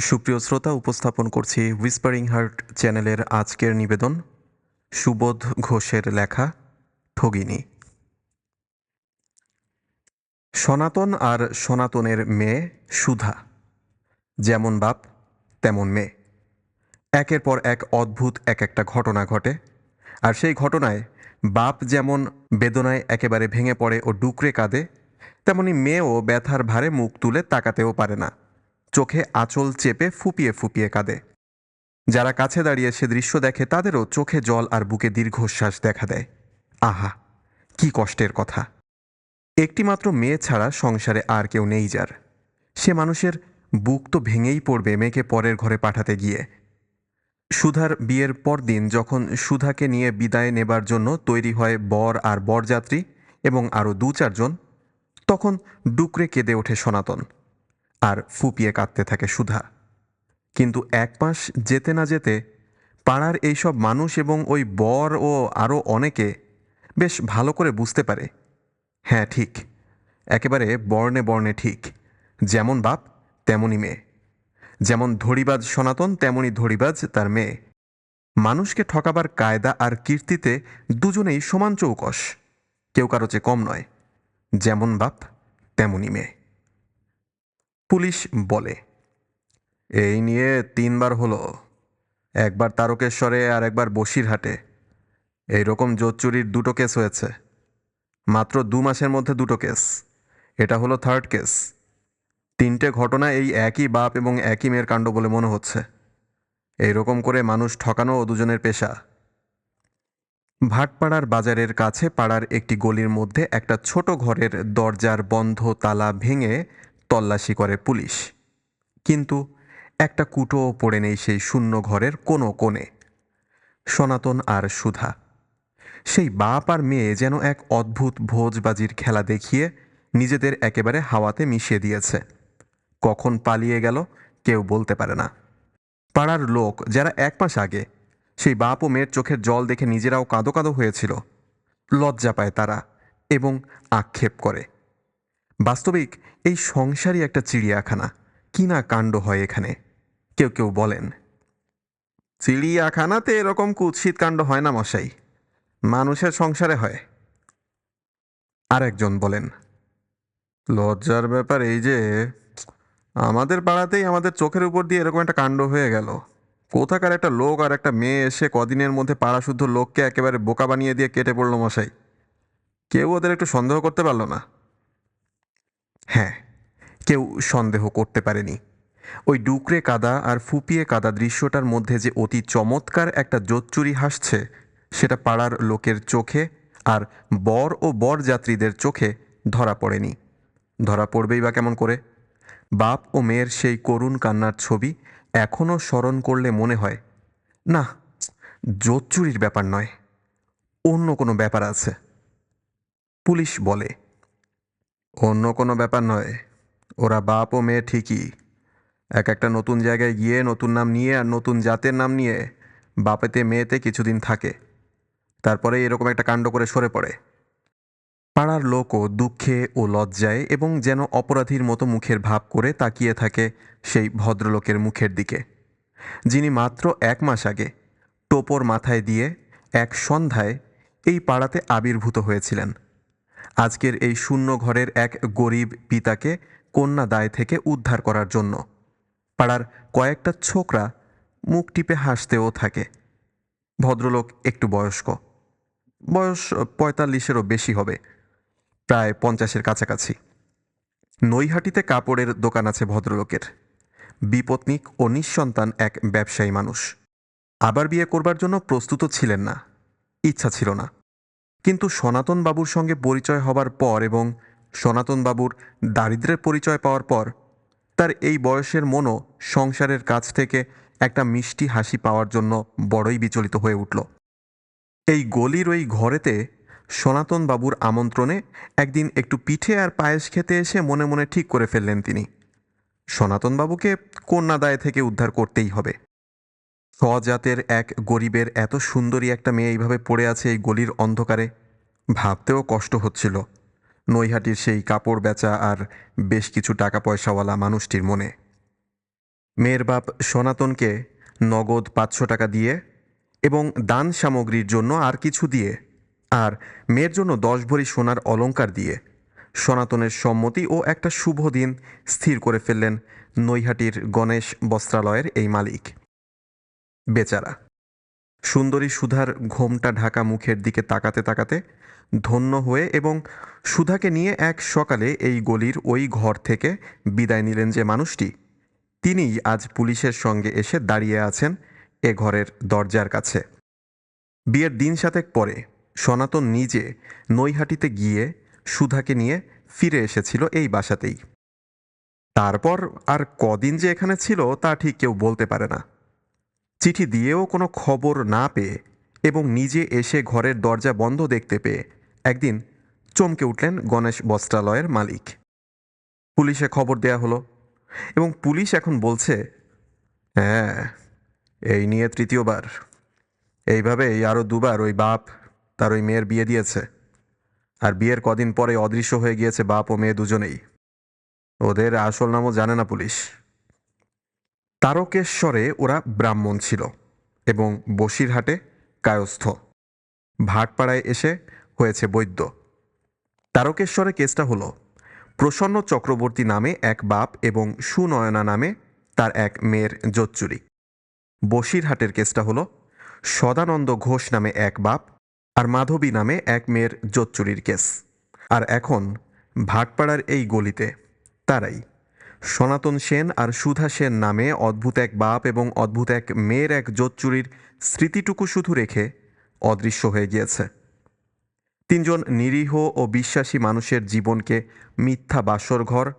সুপ্রিয় শ্রোতা, উপস্থাপন করছি হুইসপারিং হার্ট চ্যানেলের আজকের নিবেদন, সুবোধ ঘোষের লেখা, ঠগিনী। সনাতন আর সনাতনের মেয়ে সুধা। যেমন বাপ, তেমন মেয়ে। একের পর এক অদ্ভুত এক একটা ঘটনা ঘটে, আর সেই ঘটনায় বাপ যেমন বেদনায় একেবারে ভেঙে পড়ে ও ডুকরে কাঁদে, তেমনি মেয়েও ব্যথার ভারে মুখ তুলে তাকাতেও পারে না। চোখে আঁচল চেপে ফুপিয়ে ফুপিয়ে কাঁদে। যারা কাছে দাঁড়িয়ে সে দৃশ্য দেখে, তাদেরও চোখে জল আর বুকে দীর্ঘশ্বাস দেখা দেয়। আহা, কি কষ্টের কথা। একটিমাত্র মেয়ে ছাড়া সংসারে আর কেউ নেই যার। সে মানুষের বুক তো ভেঙেই পড়বে মেয়েকে পরের ঘরে পাঠাতে গিয়ে। সুধার বিয়ের পরদিন যখন সুধাকে নিয়ে বিদায় নেবার জন্য তৈরি হয় বর আর বরযাত্রী এবং আরও দু চারজন তখন ডুকরে কেঁদে ওঠে সনাতন। আর ফুপিয়ে কাঁদতে থাকে সুধা। কিন্তু এক মাস যেতে না যেতে পাড়ার এইসব মানুষ এবং ওই বর ও আরও অনেকে বেশ ভালো করে বুঝতে পারে। হ্যাঁ ঠিক। একেবারে বর্ণে বর্ণে ঠিক। যেমন বাপ তেমনই মেয়ে। যেমন ধড়িবাজ সনাতন তেমনই ধড়িবাজ তার মেয়ে। মানুষকে ঠকাবার কায়দা আর কীর্তিতে দুজনেই সমান চৌকস। কেউ কারও চেয়ে কম নয়। যেমন বাপ তেমনই মেয়ে। পুলিশ বলে। এই নিয়ে তিনবার হলো। একবার তারকেশ্বরে আর একবার বসিরহাটে। এই রকম জোচ্চুরির দুটো কেস হয়েছে। মাত্র দু মাসের মধ্যে দুটো কেস। এটা হলো থার্ড কেস। তিনটে ঘটনা এই একই বাপ এবং একই মেয়ের কাণ্ড বলে মনে হচ্ছে। এই রকম করে মানুষ ঠকানো ও দুজনের পেশা। ভাটপাড়ার বাজারের কাছে পাড়ার একটি গলির মধ্যে একটা ছোট ঘরের দরজার বন্ধ তালা ভেঙে তল্লাশি করে পুলিশ। কিন্তু একটা কুটোও পড়ে নেই সেই শূন্য ঘরের কোনো কোণে। সনাতন আর সুধা। সেই বাপ আর মেয়ে যেন এক অদ্ভুত ভোজবাজির খেলা দেখিয়ে নিজেদের একেবারে হাওয়াতে মিশিয়ে দিয়েছে। কখন পালিয়ে গেল কেউ বলতে পারে না। পাড়ার লোক যারা এক মাস আগে সেই বাপ ও মেয়ের চোখের জল দেখে নিজেরাও কাঁদো কাঁদো হয়েছিল। লজ্জা পায় তারা এবং আক্ষেপ করে। বাস্তবিক এই সংসারই একটা চিড়িয়াখানা। কি না কাণ্ড হয় এখানে? কেউ কেউ বলেন। চিড়িয়াখানাতে এরকম কুৎসিত কাণ্ড হয় না মশাই। মানুষের সংসারে হয়। আর একজন বলেন, লজ্জার ব্যাপার এই যে, আমাদের পাড়াতেই আমাদের চোখের উপর দিয়ে এরকম একটা কাণ্ড হয়ে গেল। কোথাকার একটা লোক আর একটা মেয়ে এসে কদিনের মধ্যে পাড়াশুদ্ধ লোককে একেবারে বোকা বানিয়ে দিয়ে কেটে পড়ল মশাই। কেউ ওদের একটু সন্দেহ করতে পারল না। হ্যাঁ কেউ সন্দেহ করতে পারেনি। ওই ডুকরে কাদা আর ফুপিয়ে কাদা দৃশ্যটার মধ্যে যে অতি চমৎকার একটা জোচ্চুরি হাসছে, সেটা পাড়ার লোকের চোখে আর বর ও বর যাত্রীদের চোখে ধরা পড়েনি। ধরা পড়বেই বা কেমন করে? বাপ ও মেয়ের সেই করুণ কান্নার ছবি এখনও স্মরণ করলে মনে হয়, না, জোচ্চুরির ব্যাপার নয়, অন্য কোনো ব্যাপার আছে। পুলিশ বলে অন্য কোনো ব্যাপার নয়। ওরা বাপ ও মেয়ে ঠিকই। এক একটা নতুন জায়গায় গিয়ে নতুন নাম নিয়ে আর নতুন জাতের নাম নিয়ে বাপেতে মেয়েতে কিছুদিন থাকে। তারপরে এরকম একটা কাণ্ড করে সরে পড়ে। পাড়ার লোকও দুঃখে ও লজ্জায় এবং যেন অপরাধীর মতো মুখের ভাব করে তাকিয়ে থাকে সেই ভদ্রলোকের মুখের দিকে। যিনি মাত্র এক মাস আগে টোপর মাথায় দিয়ে এক সন্ধ্যায় এই পাড়াতে আবির্ভূত হয়েছিলেন। আজকের এই শূন্য ঘরের এক গরিব পিতাকে কন্যা দায় থেকে উদ্ধার করার জন্য। পাড়ার কয়েকটা ছোকরা মুখ টিপে হাসতেও থাকে। ভদ্রলোক একটু বয়স্ক। বয়স পঁয়তাল্লিশেরও বেশি হবে। প্রায় পঞ্চাশের কাছাকাছি। নৈহাটিতে কাপড়ের দোকান আছে ভদ্রলোকের। বিপত্নিক ও নিঃসন্তান এক ব্যবসায়ী মানুষ। আবার বিয়ে করবার জন্য প্রস্তুত ছিলেন না। ইচ্ছা ছিল না। কিন্তু সনাতন বাবুর সঙ্গে পরিচয় হবার পর এবং সনাতন বাবুর দারিদ্রের পরিচয় পাওয়ার পর, তার এই বয়সের মনও সংসারের কাছ থেকে একটা মিষ্টি হাসি পাওয়ার জন্য বড়ই বিচলিত হয়ে উঠল। এই গলির ওই ঘরেতে সনাতন বাবুর আমন্ত্রণে একদিন একটু পিঠে আর পায়েস খেতে এসে মনে মনে ঠিক করে ফেললেন তিনি। সনাতন বাবুকে কন্যাদায় থেকে উদ্ধার করতেই হবে। স্বজাতের এক গরিবের এত সুন্দরী একটা মেয়ে এইভাবে পড়ে আছে এই গলির অন্ধকারে, ভাবতেও কষ্ট হচ্ছিল। নৈহাটির সেই কাপড় বেচা আর বেশ কিছু টাকা পয়সাওয়ালা মানুষটির মনে। মেয়ের বাপ সনাতনকে নগদ পাঁচশো টাকা দিয়ে এবং দান সামগ্রীর জন্য আর কিছু দিয়ে আর মেয়ের জন্য দশ ভরি সোনার অলংকার দিয়ে সনাতনের সম্মতি ও একটা শুভ দিন স্থির করে ফেললেন নৈহাটির গণেশ বস্ত্রালয়ের এই মালিক। বেচারা। সুন্দরী সুধার ঘোমটা ঢাকা মুখের দিকে তাকাতে তাকাতে ধন্য হয়ে এবং সুধাকে নিয়ে এক সকালে এই গলির ওই ঘর থেকে বিদায় নিলেন যে মানুষটি। তিনিই আজ পুলিশের সঙ্গে এসে দাঁড়িয়ে আছেন এ ঘরের দরজার কাছে। বিয়ের দিন সাতেক পরে সনাতন নিজে নৈহাটিতে গিয়ে সুধাকে নিয়ে ফিরে এসেছিল এই বাসাতেই। তারপর আর কদিন যে এখানে ছিল তা ঠিক কেউ বলতে পারে না। চিঠি দিয়েও কোনো খবর না পেয়ে এবং নিজে এসে ঘরের দরজা বন্ধ দেখতে পেয়ে একদিন চমকে উঠলেন গণেশ বস্ত্রালয়ের মালিক। পুলিশে খবর দেয়া হলো এবং পুলিশ এখন বলছে হ্যাঁ এই নিয়ে তৃতীয়বার। এইভাবেই আরও দুবার ওই বাপ তার ওই মেয়ের বিয়ে দিয়েছে। আর বিয়ের কদিন পরে অদৃশ্য হয়ে গিয়েছে বাপ ও মেয়ে দুজনেই। ওদের আসল নামও জানে না পুলিশ। তারকেশ্বরে ওরা ব্রাহ্মণ ছিল এবং বসিরহাটে কায়স্থ। ভাটপাড়ায় এসে হয়েছে বৈদ্য। তারকেশ্বরে কেসটা হলো, প্রসন্ন চক্রবর্তী নামে এক বাপ এবং সুনয়না নামে তার এক মেয়ের জোচ্চুরি। বসিরহাটের কেসটা হলো, সদানন্দ ঘোষ নামে এক বাপ আর মাধবী নামে এক মেয়ের জোচ্চুরির কেস। আর এখন ভাটপাড়ার এই গলিতে তারাই। সনাতন সেন আর সুধা সেন নামে অদ্ভুত এক বাপ এবং অদ্ভুত এক মেয়ের এক জোচ্চুরির স্মৃতিটুকু শুধু রেখে অদৃশ্য হয়ে গিয়েছে। তিনজন নিরীহ ও বিশ্বাসী মানুষের জীবনকে মিথ্যা বাসরঘর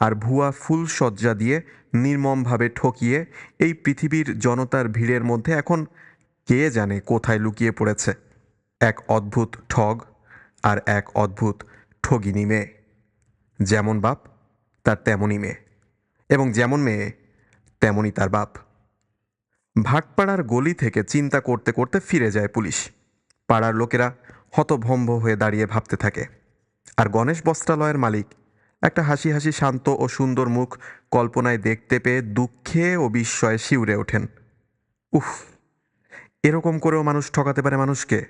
আর ভুয়া ফুলসজ্জা দিয়ে নির্মমভাবে ঠকিয়ে এই পৃথিবীর জনতার ভিড়ের মধ্যে এখন কে জানে কোথায় লুকিয়ে পড়েছে। এক অদ্ভুত ঠগ আর এক অদ্ভুত ঠগিনী মেয়ে। যেমন বাপ, তার তেমনই মেয়ে। এবং যেমন মেয়ে, তেমনই তার বাপ। ভাটপাড়ার গলি থেকে চিন্তা করতে করতে ফিরে যায় পুলিশ। পাড়ার লোকেরা হতভম্ব হয়ে দাঁড়িয়ে ভাবতে থাকে। আর গণেশ বস্ত্রালয়ের মালিক একটা হাসি হাসি শান্ত ও সুন্দর মুখ কল্পনায় দেখতে পেয়ে দুঃখে ও বিস্ময়ে শিউরে ওঠেন। উফ, এরকম করেও মানুষ ঠকাতে পারে মানুষকে?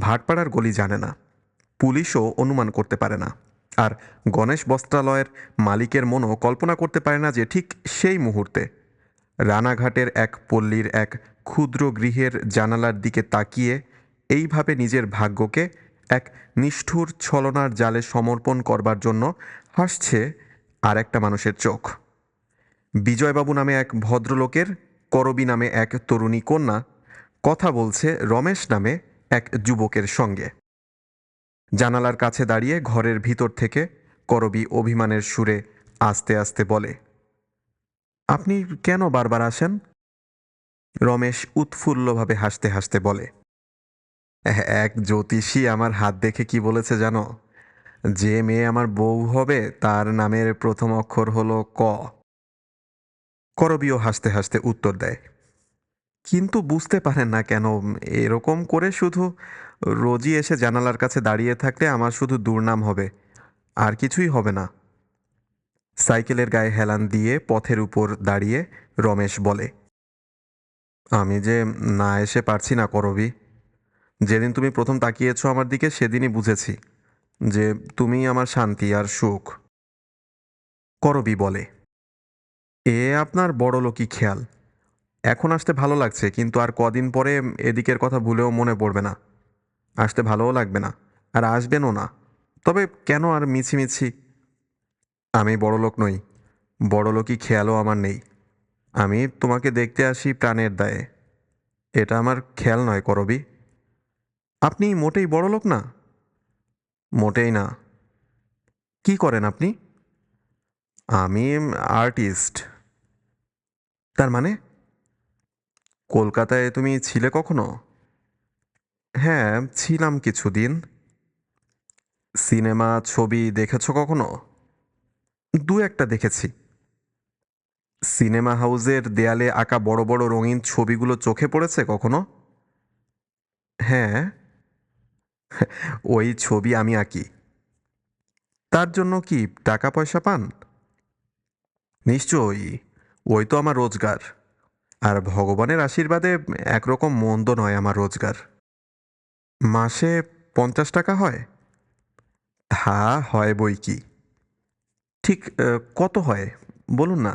ভাটপাড়ার গলি জানে না। পুলিশও অনুমান করতে পারে না। আর গণেশ বস্ত্রালয়ের মালিকের মনও কল্পনা করতে পারে না যে ঠিক সেই মুহূর্তে। রানাঘাটের এক পল্লীর এক ক্ষুদ্র গৃহের জানালার দিকে তাকিয়ে এইভাবে নিজের ভাগ্যকে এক নিষ্ঠুর ছলনার জালে সমর্পণ করবার জন্য হাসছে আর একটা মানুষের চোখ। বিজয়বাবু নামে এক ভদ্রলোকের, করবী নামে এক তরুণী কন্যা, কথা বলছে রমেশ নামে এক যুবকের সঙ্গে। জানালার কাছে দাঁড়িয়ে ঘরের ভিতর থেকে করবী অভিমানের সুরে আস্তে আস্তে বলে, আপনি কেন বারবার আসেন? রমেশ উৎফুল্লভাবে হাসতে হাসতে বলে, এক জ্যোতিষী আমার হাত দেখে কি বলেছে জানো? যে মেয়ে আমার বউ হবে, তার নামের প্রথম অক্ষর হলো ক। করবীও হাসতে হাসতে উত্তর দেয়, কিন্তু বুঝতে পারেন না কেন, এরকম করে শুধু রোজই এসে জানালার কাছে দাঁড়িয়ে থাকলে আমার শুধু দুর্নাম হবে, আর কিছুই হবে না। সাইকেলের গায়ে হেলান দিয়ে পথের উপর দাঁড়িয়ে রমেশ বলে, আমি যে না এসে পারছি না করবি। যেদিন তুমি প্রথম তাকিয়েছো আমার দিকে, সেদিনই বুঝেছি যে তুমি আমার শান্তি আর সুখ। করবি বলে, এ আপনার বড় লোকই খেয়াল। এখন আসতে ভালো লাগছে, কিন্তু আর কদিন পরে এদিকের কথা ভুলেও মনে পড়বে না। আসতে ভালোও লাগবে না, আর আসবেনও না। তবে কেন আর মিছিমিছি? আমি বড় লোক নই বড় লোকই খেয়ালও আমার নেই। আমি তোমাকে দেখতে আসি প্রাণের দায়ে। এটা আমার খেয়াল নয়, করবি। আপনি মোটেই বড় লোক না? মোটেই না। কি করেন আপনি? আমি আর্টিস্ট। তার মানে? কলকাতায় তুমি ছিলে কখনো? হ্যাঁ ছিলাম কিছুদিন। সিনেমা, ছবি দেখেছ কখনো? দু একটা দেখেছি। সিনেমা হাউসের দেয়ালে আঁকা বড় বড় রঙিন ছবিগুলো চোখে পড়েছে কখনো? হ্যাঁ। ওই ছবি আমি আঁকি। তার জন্য কি টাকা পয়সা পান? নিশ্চয়ই। ওই তো আমার রোজগার। আর ভগবানের আশীর্বাদে একরকম মন্দ নয় আমার রোজগার। মাসে পঞ্চাশ টাকা হয়? তা হয় বই কি? ঠিক কত হয়? বলুন না।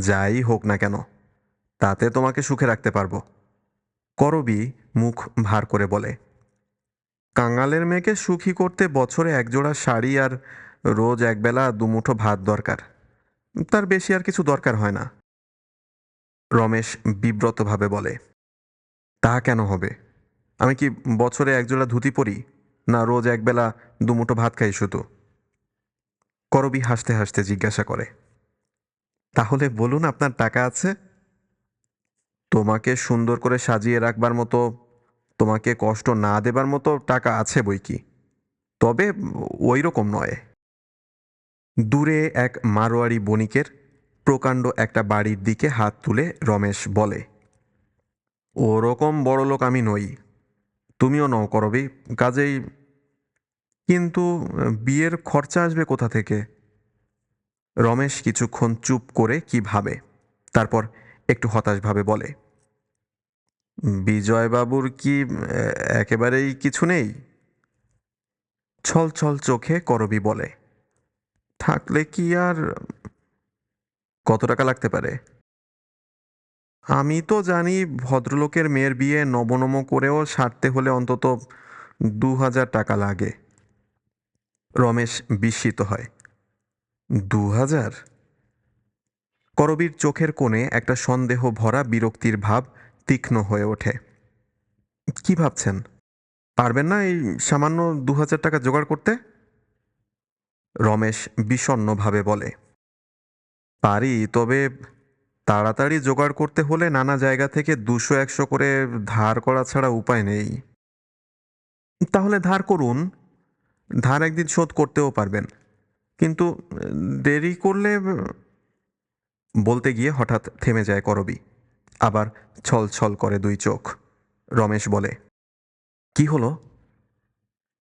যাই হোক না কেন, তাতে তোমাকে সুখে রাখতে পারব। করবি মুখ ভার করে বলে। কাঙালের মেয়েকে সুখী করতে বছরে একজোড়া শাড়ি আর রোজ একবেলা দুমুঠো ভাত দরকার। তার বেশি আর কিছু দরকার হয় না। রমেশ বিব্রতভাবে বলে, তা কেন হবে? আমি কি বছরে একজোড়া ধুতি পরি, না রোজ একবেলা দুমুঠো ভাত খাই শুধু? করবি হাসতে হাসতে জিজ্ঞাসা করে। তাহলে বলুন আপনার টাকা আছে? তোমাকে সুন্দর করে সাজিয়ে রাখবার মতো, তোমাকে কষ্ট না দেবার মতো টাকা আছে বই কি? তবে ওই রকম নয়। দূরে এক মারোয়ারি বণিকের প্রকাণ্ড একটা বাড়ির দিকে হাত তুলে রমেশ বলে, ওরকম বড় লোক আমি নই। তুমিও নও করবি। কাজেই কিন্তু, বিয়ের খরচা আসবে কোথা থেকে? রমেশ কিছুক্ষণ চুপ করে কি ভাবে? তারপর একটু হতাশভাবে বলে, বিজয়বাবুর কি একেবারেই কিছু নেই? ছল ছল চোখে করবি বলে, থাকলে কি আর, কত টাকা লাগতে পারে? আমি তো জানি ভদ্রলোকের মেয়ের বিয়ে নবনম করেও সারতে হলে অন্তত দু হাজার টাকা লাগে। রমেশ বিস্মিত হয়। দু হাজার করবীর চোখের কোণে একটা সন্দেহ ভরা বিরক্তির ভাব তীক্ষ্ণ হয়ে ওঠে। কি ভাবছেন? পারবেন না এই সামান্য দু হাজার টাকা জোগাড় করতে? রমেশ বিষণ্ণভাবে বলে, পারি, তবে তাড়াতাড়ি জোগাড় করতে হলে নানা জায়গা থেকে দুশো একশো করে ধার করা ছাড়া উপায় নেই। তাহলে ধার করুন। ধার একদিন শোধ করতেও পারবেন। কিন্তু, দেরি করলে বলতে গিয়ে হঠাৎ থেমে যায় করবি। আবার ছল ছল করে দুই চোখ। রমেশ বলে, কি হলো?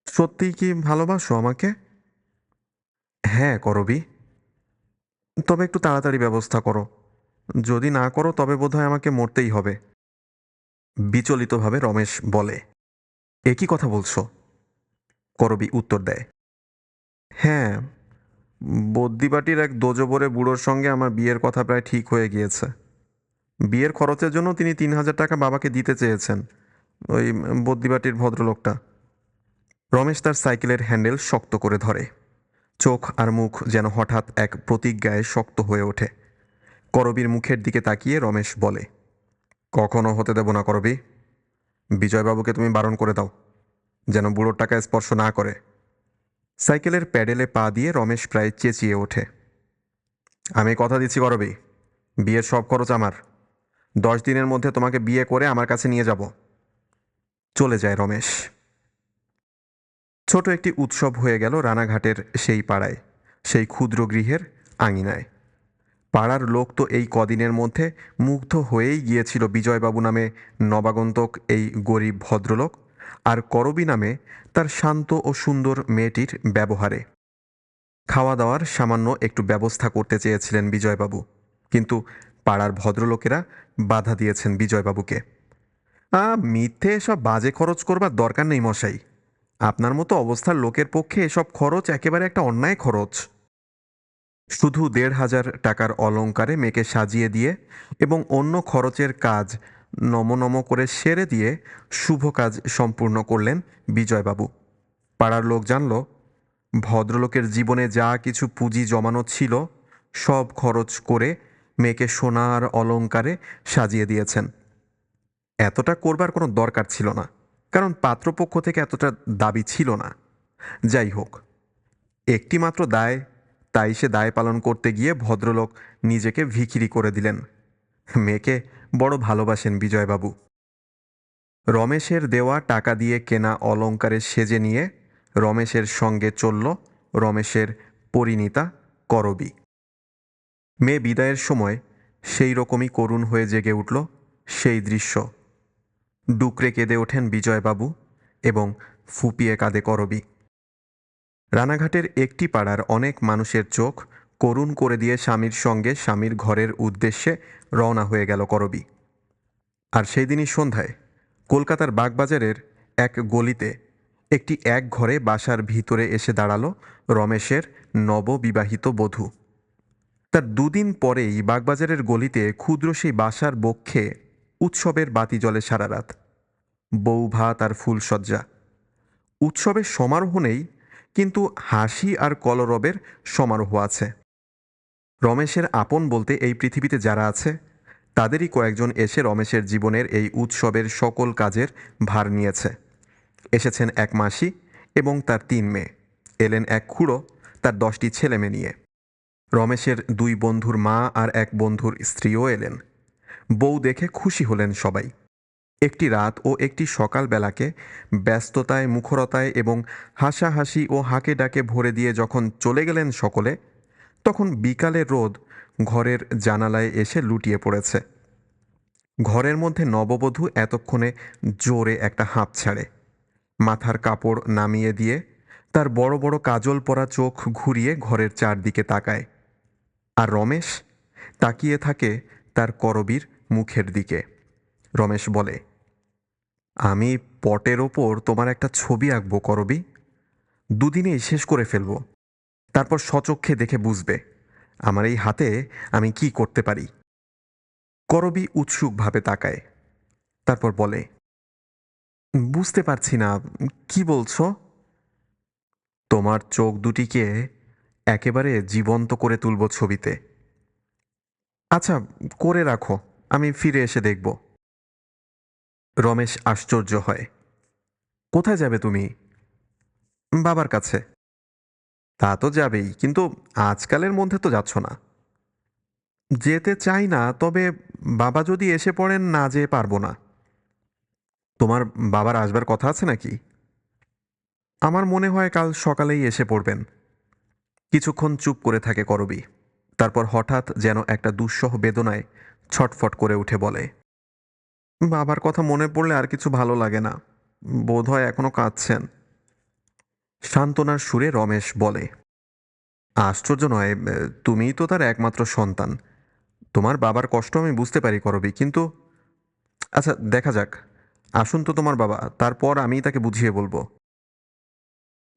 সত্যিই কি ভালোবাসো আমাকে? হ্যাঁ করবি। তবে একটু তাড়াতাড়ি ব্যবস্থা করো। যদি না করো, তবে বোধহয় আমাকে মরতেই হবে। বিচলিতভাবে রমেশ বলে একই কথা বলছো? করবি উত্তর দেয় হ্যাঁ বদ্যিবাটির এক দোজবরে বুড়োর সঙ্গে আমার বিয়ের কথা প্রায় ঠিক হয়ে গিয়েছে। বিয়ের খরচের জন্য তিনি তিন হাজার টাকা বাবাকে দিতে চেয়েছেন, ওই বদ্যিবাটির ভদ্রলোকটা। রমেশ তার সাইকেলের হ্যান্ডেল শক্ত করে ধরে, চোখ আর মুখ যেন হঠাৎ এক প্রতিজ্ঞায় শক্ত হয়ে ওঠে। করবীর মুখের দিকে তাকিয়ে রমেশ বলে, কখনো হতে দেব না করবি। বিজয়বাবুকে তুমি বারণ করে দাও, যেন বুড়োর টাকা স্পর্শ না করে। সাইকেলের প্যাডেলে পা দিয়ে রমেশ প্রায় চেঁচিয়ে ওঠে, আমি কথা দিচ্ছি করবি, বিয়ের সব খরচ আমার। দশ দিনের মধ্যে তোমাকে বিয়ে করে আমার কাছে নিয়ে যাব। চলে যায় রমেশ। ছোট একটি উৎসব হয়ে গেল রানাঘাটের সেই পাড়ায়, সেই ক্ষুদ্র গৃহের আঙিনায়। পাড়ার লোক তো এই কদিনের মধ্যে মুগ্ধ হয়েই গিয়েছিল বিজয়বাবু নামে নবাগন্তক এই গরিব ভদ্রলোক আর করবি নামে তার শান্ত ও সুন্দর মেয়েটির ব্যবহারে। খাওয়া দাওয়ার সামান্য একটু ব্যবস্থা করতে চেয়েছিলেন বিজয়বাবু, কিন্তু পাড়ার ভদ্রলোকেরা বাধা দিয়েছেন বিজয়বাবুকে। আ, মিথ্যে এসব বাজে খরচ করবার দরকার নেই মশাই। আপনার মতো অবস্থার লোকের পক্ষে এসব খরচ একেবারে একটা অন্যায় খরচ। শুধু দেড় হাজার টাকার অলংকারে মেয়েকে সাজিয়ে দিয়ে এবং অন্য খরচের কাজ নমনম করে সেরে দিয়ে শুভ কাজ সম্পূর্ণ করলেন বিজয়বাবু। পাড়ার লোক জানল, ভদ্রলোকের জীবনে যা কিছু পুঁজি জমানো ছিল, সব খরচ করে মেয়েকে সোনার অলংকারে সাজিয়ে দিয়েছেন। এতটা করবার কোনো দরকার ছিল না, কারণ পাত্রপক্ষ থেকে এতটা দাবি ছিল না। যাই হোক একটি মাত্র দায় তাই সে দায় পালন করতে গিয়ে ভদ্রলোক নিজেকে ভিখিরি করে দিলেন। মেয়েকে বড় ভালোবাসেন বিজয়বাবু। রমেশের দেওয়া টাকা দিয়ে কেনা অলংকারে সেজে নিয়ে রমেশের সঙ্গে চলল রমেশের পরিণীতা, করবি। মেয়ে বিদায়ের সময় সেই রকমই করুণ হয়ে জেগে উঠল সেই দৃশ্য। ডুকরে কেঁদে ওঠেন বিজয়বাবু এবং ফুপিয়ে কাঁদে করবি। রানাঘাটের একটি পাড়ার অনেক মানুষের চোখ করুণ করে দিয়ে স্বামীর সঙ্গে স্বামীর ঘরের উদ্দেশ্যে রওনা হয়ে গেল করবি। আর সেই দিনই সন্ধ্যায় কলকাতার বাগবাজারের এক গলিতে একটি এক ঘরে বাসার ভিতরে এসে দাঁড়াল রমেশের নববিবাহিত বধূ। তার দুদিন পরেই বাগবাজারের গলিতে ক্ষুদ্র সেই বাসার বক্ষে উৎসবের বাতি জলে সারা রাত। বউ ভাত আর ফুলসজ্জা উৎসবের সমারোহ নেই কিন্তু হাসি আর কলরবের সমারোহ আছে। রমেশের আপন বলতে এই পৃথিবীতে যারা আছে, তাদেরই কয়েকজন এসে রমেশের জীবনের এই উৎসবের সকল কাজের ভার নিয়েছে। এসেছেন এক মাসি এবং তার তিন মেয়ে। এলেন এক খুঁড়ো, তার দশটি ছেলে মেয়ে নিয়ে। রমেশের দুই বন্ধুর মা আর এক বন্ধুর স্ত্রীও এলেন। বউ দেখে খুশি হলেন সবাই। একটি রাত ও একটি সকালবেলাকে ব্যস্ততায়, মুখরতায় এবং হাসাহাসি ও হাঁকে ডাকে ভরে দিয়ে যখন চলে গেলেন সকলে, তখন বিকালের রোদ ঘরের জানালায় এসে লুটিয়ে পড়েছে। ঘরের মধ্যে নববধূ এতক্ষণে জোরে একটা হাঁপ ছাড়ে। মাথার কাপড় নামিয়ে দিয়ে তার বড় বড় কাজল পরা চোখ ঘুরিয়ে ঘরের চারদিকে তাকায়। আর রমেশ তাকিয়ে থাকে তার করবীর মুখের দিকে। রমেশ বলে আমি পটের ওপর তোমার একটা ছবি আঁকবো, করবি? দুদিনেই শেষ করে ফেলব। তারপর সচক্ষে দেখে বুঝবে, আমার এই হাতে আমি কি করতে পারি। করবি উৎসুকভাবে তাকায়। তারপর বলে, বুঝতে পারছি না, কি বলছো? তোমার চোখ দুটিকে একেবারে জীবন্ত করে তুলব ছবিতে। আচ্ছা করে রাখো, আমি ফিরে এসে দেখব। রমেশ আশ্চর্য হয়। কোথায় যাবে তুমি? বাবার কাছে। তা তো যাবেই, কিন্তু আজকালের মধ্যে তো যাচ্ছ না। যেতে চাই না, তবে বাবা যদি এসে পড়েন, না যেয়ে পারব না। তোমার বাবার আসবার কথা আছে নাকি? আমার মনে হয় কাল সকালেই এসে পড়বেন। কিছুক্ষণ চুপ করে থাকে করবি। তারপর হঠাৎ যেন একটা দুঃসহ বেদনায় ছটফট করে উঠে বলে বাবার কথা মনে পড়লে আর কিছু ভালো লাগে না। বোধ হয় এখনও কাঁদছেন। সান্ত্বনার সুরে রমেশ বলে, আশ্চর্য নয়, তুমিই তো তার একমাত্র সন্তান। তোমার বাবার কষ্ট আমি বুঝতে পারি করবি, কিন্তু আচ্ছা দেখা যাক। আসুন তো তোমার বাবা, তারপর আমি তাকে বুঝিয়ে বলব।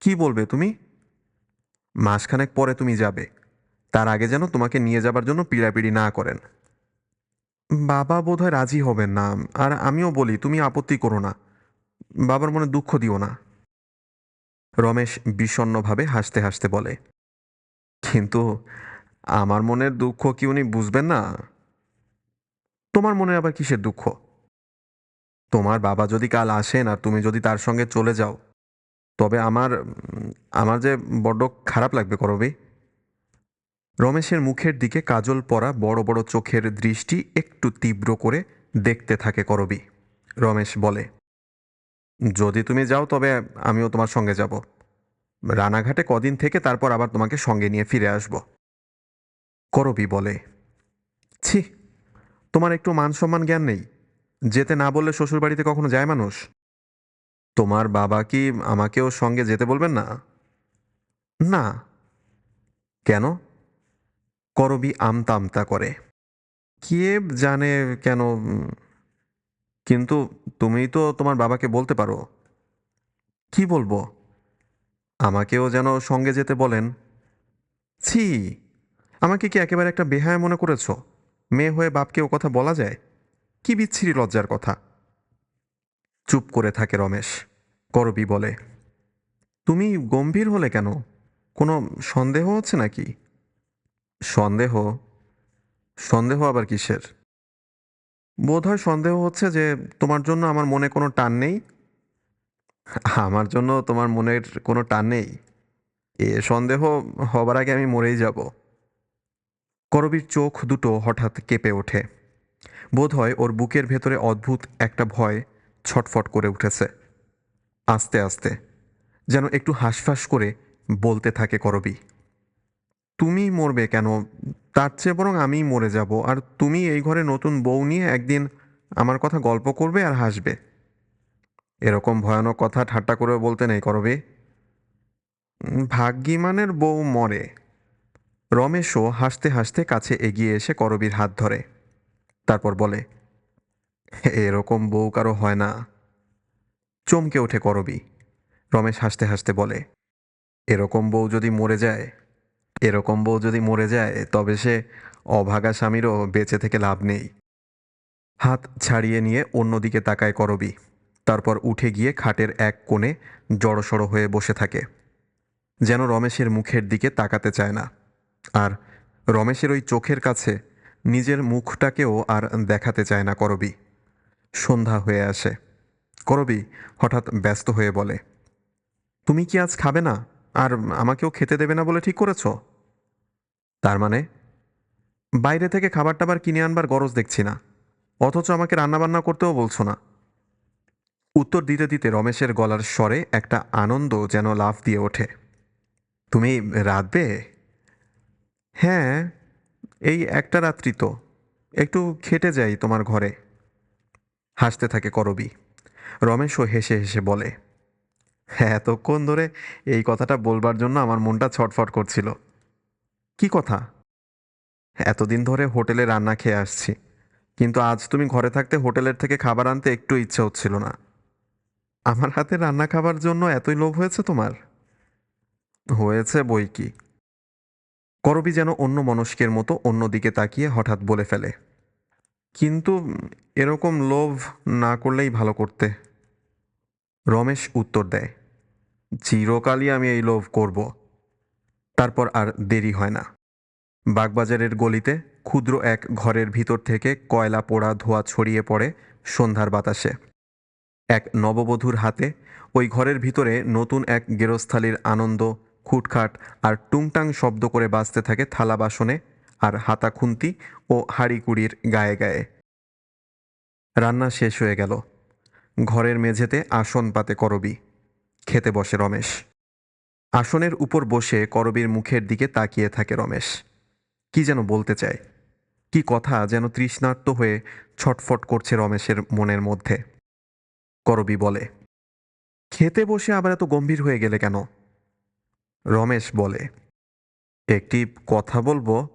কি বলবে তুমি? মাসখানেক পরে তুমি যাবে। তার আগে যেন তোমাকে নিয়ে যাবার জন্য পিড়াপিড়ি না করেন। বাবা বোধহয় রাজি হবেন না। আর আমিও বলি, তুমি আপত্তি করো না। বাবার মনে দুঃখ দিও না। রমেশ বিষণ্ণভাবে হাসতে হাসতে বলে, কিন্তু আমার মনের দুঃখ কি উনি বুঝবেন না? তোমার মনে আবার কিসের দুঃখ? তোমার বাবা যদি কাল আসেন আর তুমি যদি তার সঙ্গে চলে যাও, তবে আমার আমার যে বড্ড খারাপ লাগবে করবি। রমেশের মুখের দিকে কাজল পরা বড় বড় চোখের দৃষ্টি একটু তীব্র করে দেখতে থাকে করবি। রমেশ বলে, যদি তুমি যাও তবে আমিও তোমার সঙ্গে যাব। রানাঘাটে কদিন থেকে তারপর আবার তোমাকে সঙ্গে নিয়ে ফিরে আসব। করবি বলে, ছি, তোমার একটু মান সম্মান জ্ঞান নেই। যেতে না বললে শ্বশুরবাড়িতে কখনো যায় মানুষ? তোমার বাবা কি আমাকেও সঙ্গে যেতে বলবেন না? না। কেন? করবি আমতা আমতা করে। কে জানে কেন, কিন্তু তুমি তো তোমার বাবাকে বলতে পারো। কি বলব? আমাকেও যেন সঙ্গে যেতে বলেন। ছি, আমাকে কি একেবারে একটা বেহায় মনে করেছ? মেয়ে হয়ে বাপকে ও কথা বলা যায়? কি বিচ্ছিরি লজ্জার কথা। চুপ করে থাকে রমেশ, করবি বলে। তুমি গম্ভীর হলে কেন? কোনো সন্দেহ হচ্ছে নাকি? সন্দেহ? সন্দেহ আবার কিসের? বোধহয় সন্দেহ হচ্ছে যে, তোমার জন্য আমার মনে কোনো টান নেই। আমার জন্য তোমার মনের কোনো টান নেই। এ সন্দেহ হবার আগে আমি মরেই যাব। করবীর চোখ দুটো হঠাৎ কেঁপে ওঠে। বোধহয় ওর বুকের ভেতরে অদ্ভুত একটা ভয় ছটফট করে উঠেছে। আস্তে আস্তে, যেন একটু হাঁসফাঁস করে বলতে থাকে করবি। তুমি মরবে কেন? তার চেয়ে বরং আমিই মরে যাব। আর তুমি এই ঘরে নতুন বউ নিয়ে একদিন আমার কথা গল্প করবে আর হাসবে। এরকম ভয়ানক কথা ঠাট্টা করে বলতে নেই করবে। ভাগ্যিমানের বউ মরে। রমেশও হাসতে হাসতে কাছে এগিয়ে এসে করবীর হাত ধরে। তারপর বলে, এরকম বউ কারও হয় না। চমকে ওঠে করবি। রমেশ হাসতে হাসতে বলে, এরকম বউ যদি মরে যায় এরকম বউ যদি মরে যায়, তবে সে অভাগা স্বামীরও বেঁচে থেকে লাভ নেই। হাত ছাড়িয়ে নিয়ে অন্যদিকে তাকায় করবি। তারপর উঠে গিয়ে খাটের এক কোণে জড়সড় হয়ে বসে থাকে। যেন রমেশের মুখের দিকে তাকাতে চায় না। আর রমেশের ওই চোখের কাছে নিজের মুখটাকেও আর দেখাতে চায় না করবি। সন্ধ্যা হয়ে আসে। করবি হঠাৎ ব্যস্ত হয়ে বলে, তুমি কি আজ খাবে না? আর আমাকেও খেতে দেবে না বলে ঠিক করেছ? তার মানে? বাইরে থেকে খাবার টাবার কিনে আনবার গরজ দেখছি না। অথচ আমাকে রান্নাবান্না করতেও বলছো না। উত্তর দিতে দিতে রমেশের গলার স্বরে একটা আনন্দ যেন লাফ দিয়ে ওঠে। তুমি রাঁধবে? হ্যাঁ এই একটা রাত্রি তো। একটু খেটে যাই তোমার ঘরে। হাসতে থাকে করবি। রমেশও হেসে হেসে বলে এতক্ষণ ধরে এই কথাটা বলবার জন্য আমার মনটা ছটফট করছিল। কি কথা? এতদিন ধরে হোটেলে রান্না খেয়ে আসছি, কিন্তু আজ তুমি ঘরে থাকতে হোটেলের থেকে খাবার আনতে একটু ইচ্ছে হচ্ছিল না। আমার হাতে রান্না খাবার জন্য এতই লোভ হয়েছে তোমার? হয়েছে বই কি? করবি যেন অন্য মনস্কের মতো অন্যদিকে তাকিয়ে হঠাৎ বলে ফেলে। কিন্তু এরকম লোভ না করলেই ভালো করতে। রমেশ উত্তর দেয় চিরকালই আমি এই লোভ করব। তারপর আর দেরি হয় না। বাগবাজারের গলিতে ক্ষুদ্র এক ঘরের ভিতর থেকে কয়লা পোড়া ধোয়া ছড়িয়ে পড়ে সন্ধ্যার বাতাসে। এক নববধূর হাতে ওই ঘরের ভিতরে নতুন এক গেরস্থালির আনন্দ, খুটখাট আর টুংটাং শব্দ করে বাজতে থাকে থালা বাসনে আর হাতা খুন্তি ও হাড়িকুড়ির গায়ে গায়ে। রান্না শেষ হয়ে গেল। ঘরের মেঝেতে আসন পাতে করবি। খেতে বসে রমেশ। আসনের উপর বসে করবীর মুখের দিকে তাকিয়ে থাকে রমেশ। কি যেন বলতে চায়। কি কথা যেন তৃষ্ণার্ত হয়ে ছটফট করছে রমেশের মনের মধ্যে। করবি বলে, খেতে বসে আবার এত গম্ভীর হয়ে গেলে কেন? রমেশ বলে, একটি কথা বলব?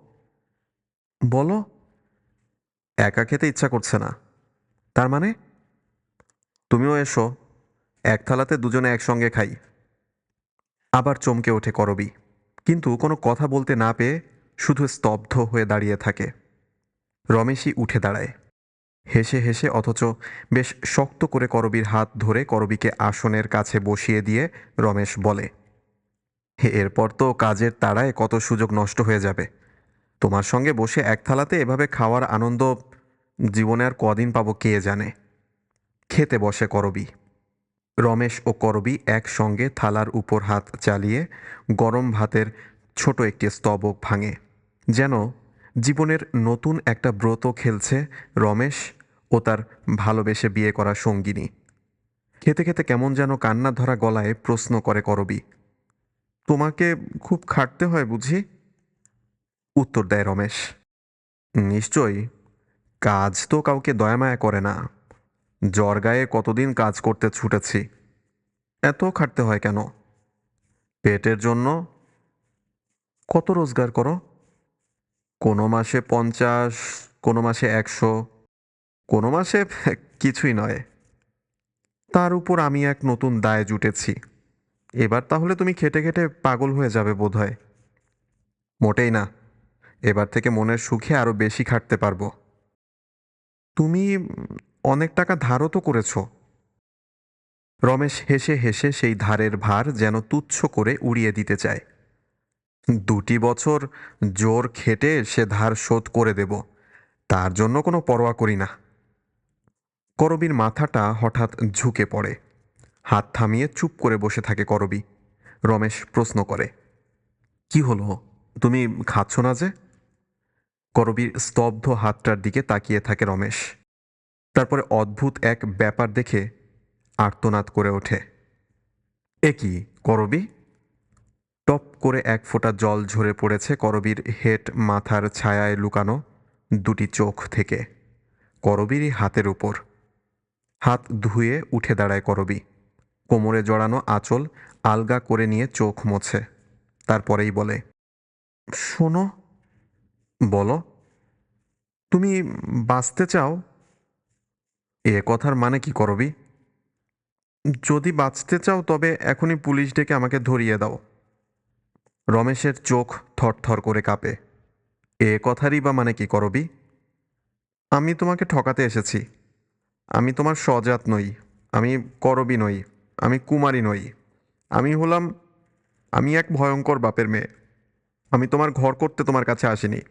বলো। একা খেতে ইচ্ছা করছে না। তার মানে? তুমিও এসো। এক থালাতে দুজনে একসঙ্গে খাই। আবার চমকে ওঠে করবি। কিন্তু কোনো কথা বলতে না পেয়ে শুধু স্তব্ধ হয়ে দাঁড়িয়ে থাকে। রমেশই উঠে দাঁড়ায়। হেসে হেসে অথচ বেশ শক্ত করে করবীর হাত ধরে করবীকে আসনের কাছে বসিয়ে দিয়ে রমেশ বলে এরপর তো কাজের তাড়ায় কত সুযোগ নষ্ট হয়ে যাবে। তোমার সঙ্গে বসে এক থালাতে এভাবে খাওয়ার আনন্দ জীবনে আর কদিন পাবো কে জানে। খেতে বসে করবি। রমেশ ও করবি একসঙ্গে থালার উপর হাত চালিয়ে গরম ভাতের ছোট একটি স্তবক ভাঙে। যেন জীবনের নতুন একটা ব্রত খেলছে রমেশ ও তার ভালোবেসে বিয়ে করা সঙ্গিনী। খেতে খেতে কেমন যেন কান্না ধরা গলায় প্রশ্ন করে করবি। তোমাকে খুব খাটতে হয় বুঝি? উত্তর দেয় রমেশ। নিশ্চয়ই। কাজ তো কাউকে দয়ামায়া করে না। জ্বর গায়ে কতদিন কাজ করতে ছুটেছি। এত খাটতে হয় কেন? পেটের জন্য কত রোজগার করো? কোনো মাসে পঞ্চাশ, কোনো মাসে একশো, কোনো মাসে কিছুই নয়। তার উপর আমি এক নতুন দায় জুটেছি। এবার তাহলে তুমি খেটে খেটে পাগল হয়ে যাবে বোধ হয় মোটেই না। এবার থেকে মনের সুখে আরও বেশি খাটতে পারব। তুমি অনেক টাকা ধারও তো করেছ। রমেশ হেসে হেসে সেই ধারের ভার যেন তুচ্ছ করে উড়িয়ে দিতে চায়। দুটি বছর জোর খেটে সে ধার শোধ করে দেব, তার জন্য কোনো পরোয়া করি না। করবীর মাথাটা হঠাৎ ঝুঁকে পড়ে। হাত থামিয়ে চুপ করে বসে থাকে করবি। রমেশ প্রশ্ন করে, কি হলো? তুমি খাচ্ছ না যে? করবীর স্তব্ধ হাতটার দিকে তাকিয়ে থাকে রমেশ। তারপরে অদ্ভুত এক ব্যাপার দেখে আর্তনাদ করে ওঠে। এ কি, করবি? টপ করে এক ফোঁটা জল ঝরে পড়েছে করবীর হেট মাথার ছায়ায় লুকানো দুটি চোখ থেকে। করবীরই হাতের উপর। হাত ধুয়ে উঠে দাঁড়ায় করবি। কোমরে জড়ানো আঁচল আলগা করে নিয়ে চোখ মোছে। তারপরেই বলে, শোনো, বলো, তুমি বাঁচতে চাও? এ কথার মানে কি করবি? যদি বাঁচতে চাও তবে এখনই পুলিশ ডেকে আমাকে ধরিয়ে দাও। রমেশের চোখ থরথর করে কাঁপে। এ কথারই বা মানে কি করবি? আমি তোমাকে ঠকাতে এসেছি। আমি তোমার সজাত নই। আমি করবি নই। আমি কুমারী নই। আমি হলাম, আমি এক ভয়ঙ্কর বাপের মেয়ে। আমি তোমার ঘর করতে তোমার কাছে আসিনি।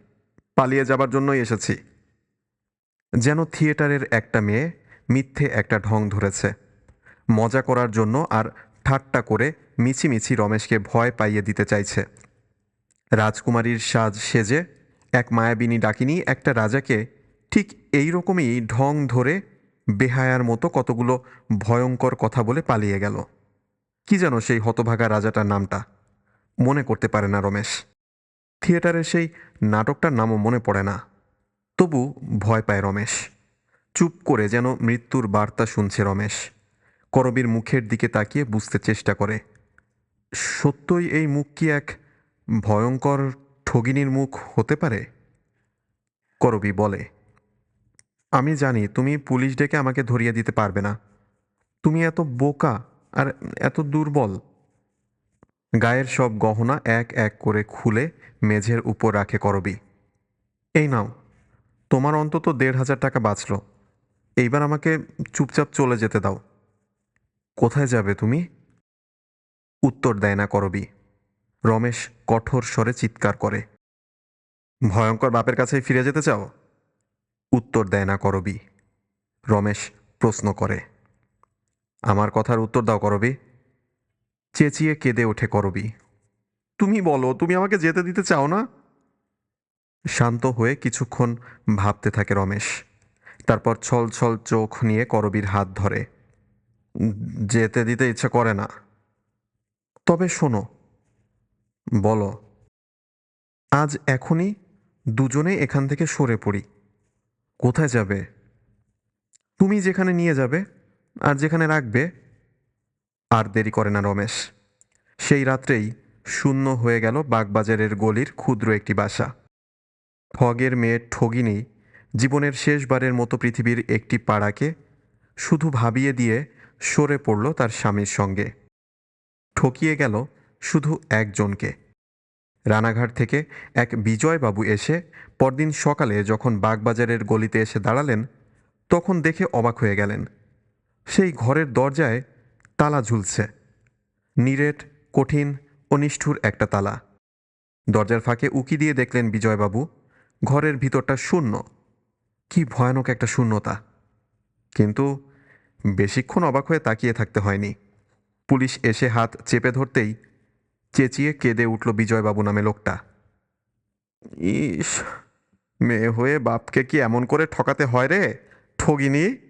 পালিয়ে যাবার জন্যই এসেছি। যেন থিয়েটারের একটা মেয়ে মিথ্যে একটা ঢং ধরেছে। মজা করার জন্য আর ঠাট্টা করে মিছিমিছি রমেশকে ভয় পাইয়ে দিতে চাইছে। রাজকুমারীর সাজ সেজে এক মায়াবিনী ডাকিনী একটা রাজাকে ঠিক এই রকমই ঢং ধরে বেহায়ার মতো কতগুলো ভয়ঙ্কর কথা বলে পালিয়ে গেল। কি যেন সেই হতভাগা রাজাটার নামটা। মনে করতে পারে না রমেশ। থিয়েটারের সেই নাটকটার নামও মনে পড়ে না। তবু ভয় পায় রমেশ। চুপ করে যেন মৃত্যুর বার্তা শুনছে রমেশ। করবীর মুখের দিকে তাকিয়ে বুঝতে চেষ্টা করে। সত্যই এই মুখ কি এক ভয়ঙ্কর ঠগিনীর মুখ হতে পারে? করবি বলে, আমি জানি তুমি পুলিশ ডেকে আমাকে ধরিয়ে দিতে পারবে না। তুমি এত বোকা আর এত দুর্বল। গায়ের সব গহনা এক এক করে খুলে মেঝের উপর রাখে করবি। এই নাও, তোমার অন্তত দেড় হাজার টাকা বাঁচল। এইবার আমাকে চুপচাপ চলে যেতে দাও। কোথায় যাবে তুমি? উত্তর দেয় না করবি। রমেশ কঠোর স্বরে চিৎকার করে, ভয়ঙ্কর বাপের কাছেই ফিরে যেতে চাও? উত্তর দেয় না করবি। রমেশ প্রশ্ন করে, আমার কথার উত্তর দাও করবি? চেঁচিয়ে কেঁদে ওঠে করবি, তুমি বলো, তুমি আমাকে যেতে দিতে চাও না? শান্ত হয়ে কিছুক্ষণ ভাবতে থাকে রমেশ। তারপর ছল ছল চোখ নিয়ে করবীর হাত ধরে। যেতে দিতে ইচ্ছে করে না। তবে শোনো, বলো, আজ এখনই দুজনে এখান থেকে সরে পড়ি। কোথায় যাবে? তুমি যেখানে নিয়ে যাবে আর যেখানে রাখবে, আর দেরি করে না রমেশ। সেই রাত্রেই শূন্য হয়ে গেল বাগবাজারের গলির ক্ষুদ্র একটি বাসা। ঠগের মেয়ের ঠগিনী জীবনের শেষবারের মতো পৃথিবীর একটি পাড়াকে শুধু ভাবিয়ে দিয়ে সরে পড়ল তার স্বামীর সঙ্গে। ঠকিয়ে গেল শুধু একজনকে। রানাঘাট থেকে এক বিজয়বাবু এসে পরদিন সকালে যখন বাগবাজারের গলিতে এসে দাঁড়ালেন, তখন দেখে অবাক হয়ে গেলেন। সেই ঘরের দরজায় তালা ঝুলছে। নিরেট, কঠিন ও নিষ্ঠুর একটা তালা। দরজার ফাঁকে উকি দিয়ে দেখলেন বিজয়বাবু, ঘরের ভিতরটা শূন্য। কি ভয়ানক একটা শূন্যতা। কিন্তু বেশিক্ষণ অবাক হয়ে তাকিয়ে থাকতে হয়নি। পুলিশ এসে হাত চেপে ধরতেই চেঁচিয়ে কেঁদে উঠল বিজয়বাবু নামে লোকটা। ইস, মেয়ে হয়ে বাপকে কি এমন করে ঠকাতে হয় রে, ঠগিনি?